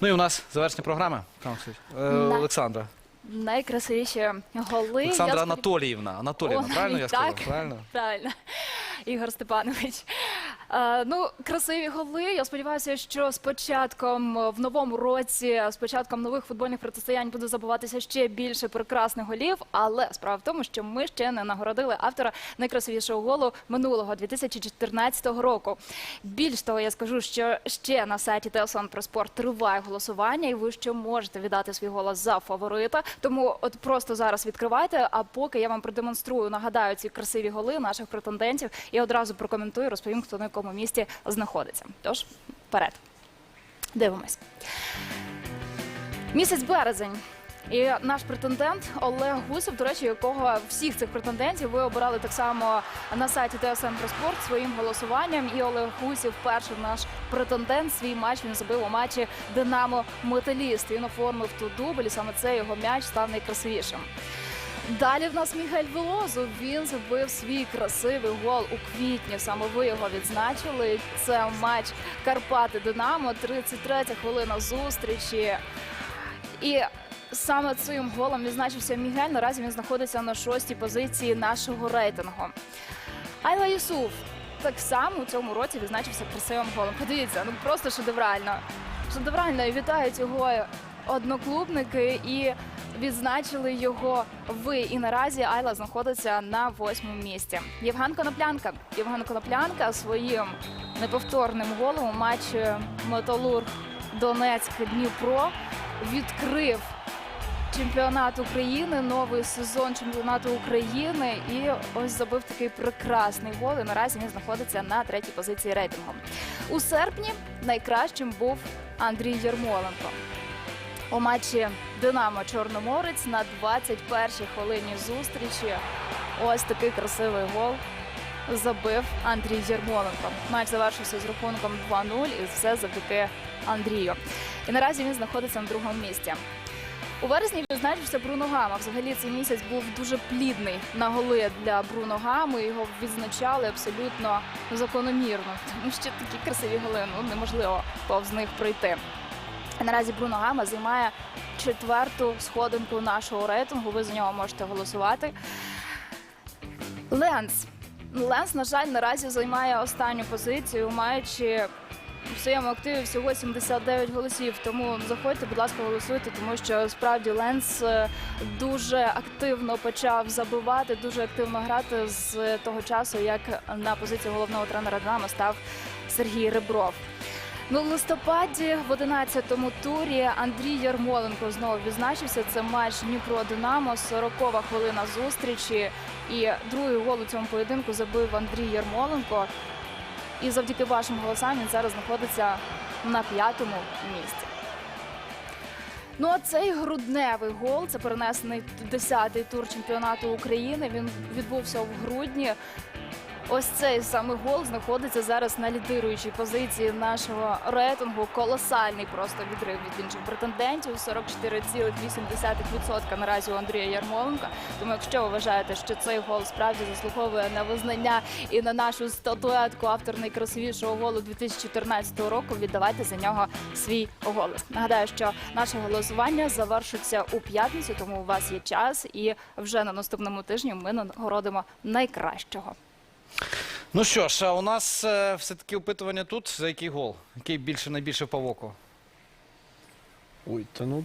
Ну і у нас завершення програми. Там, Е, Олександра. Найкрасивіші голи. Олександра сподів- Анатоліївна. Анатоліївна, О, правильно я навіть сказав? так. Правильно? Правильно. Ігор Степанович. Е, ну, красиві голи. Я сподіваюся, що з початком е, в новому році, з початком нових футбольних протистоянь буде забуватися ще більше прекрасних голів. Але справа в тому, що ми ще не нагородили автора найкрасивішого голу минулого 2014 року. Більш того, я скажу, що ще на сайті ТСН про спорт триває голосування, і ви ще можете віддати свій голос за фаворита. Тому от просто зараз відкривайте. А поки я вам продемонструю, нагадаю ці красиві голи наших претендентів і одразу прокоментую, розповім, хто на якому місці знаходиться. Тож вперед. Дивимось. Місяць березень. І наш претендент Олег Гусев, до речі, якого всіх цих претендентів ви обирали так само на сайті ТСН про спорт своїм голосуванням. І Олег Гусів, перший наш претендент, свій матч він забив у матчі Динамо Металіст. Він оформив ту дубль, саме цей його м'яч став найкрасивішим. Далі в нас Мігель Велозу. Він забив свій красивий гол у квітні. Саме ви його відзначили. Це матч Карпати Динамо. 33 хвилина зустрічі. І саме цим голом відзначився Мігель. Наразі він знаходиться на шостій позиції нашого рейтингу. Айла Юсуф так само у цьому році відзначився красивим голом. Подивіться, ну просто шедеврально. Шедеврально і вітають його одноклубники і відзначили його ви. І наразі Айла знаходиться на восьмому місці. Євген Коноплянка. Євген Коноплянка своїм неповторним голом у Металург Донецьк Дніпро відкрив чемпіонат України, новий сезон чемпіонату України. І ось забив такий прекрасний гол. І наразі він знаходиться на третій позиції рейтингу. У серпні найкращим був Андрій Ярмоленко. У матчі Динамо Чорноморець на 21-й хвилині зустрічі. Ось такий красивий гол забив Андрій Ярмоленко. Матч завершився з рахунком 2-0 і все завдяки Андрію. І наразі він знаходиться на другому місці. У вересні відзначився Бруно Гама. Взагалі цей місяць був дуже плідний на голи для Бруно Гами. Його відзначали абсолютно закономірно, тому що такі красиві голи ну неможливо повз них пройти. Наразі Бруно Гама займає четверту сходинку нашого рейтингу. Ви за нього можете голосувати. Ленс. Ленс, на жаль, наразі займає останню позицію, маючи в своєму активі всього 79 голосів. Тому заходьте, будь ласка, голосуйте, тому що справді Ленс е, дуже активно почав забивати, дуже активно грати з того часу, як на позиції головного тренера Динамо став Сергій Ребров. Ну, в листопаді в 11-му турі Андрій Ярмоленко знову відзначився. Це матч Дніпро Динамо, 40-ва хвилина зустрічі. І другий гол у цьому поєдинку забив Андрій Ярмоленко. І завдяки вашим голосам він зараз знаходиться на п'ятому місці. Ну а цей грудневий гол це перенесений 10-й тур чемпіонату України. Він відбувся в грудні. Ось цей саме гол знаходиться зараз на лідируючій позиції нашого рейтингу. Колосальний просто відрив від інших претендентів. 44,8% наразі у Андрія Ярмоленка. Тому, якщо ви вважаєте, що цей гол справді заслуговує на визнання і на нашу статуетку автор найкрасивішого голу 2014 року, віддавайте за нього свій голос. Нагадаю, що наше голосування завершиться у п'ятницю, тому у вас є час, і вже на наступному тижні ми нагородимо найкращого. Ну що ж, а у нас е, все-таки опитування тут. За який гол? Який більше найбільше по воку? Ой, то ну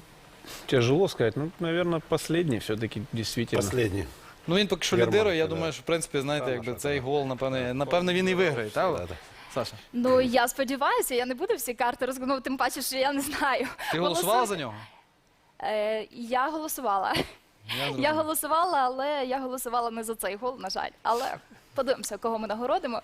тяжело сказать. Ну, наверное, последний все-таки действительно. Последний. Ну він поки що лідирує. Я да. думаю, що в принципі, знаєте, якби цей гол, напевне, напевне, він і виграє, так? Да, да. Саша, Ну я сподіваюся, я не буду всі карти розгонувати, тим паче, що я не знаю. ти голосувала за нього? Е, я голосувала. Я Я голосувала, але я голосувала не за цей гол, на жаль. Але подивимося, кого ми нагородимо.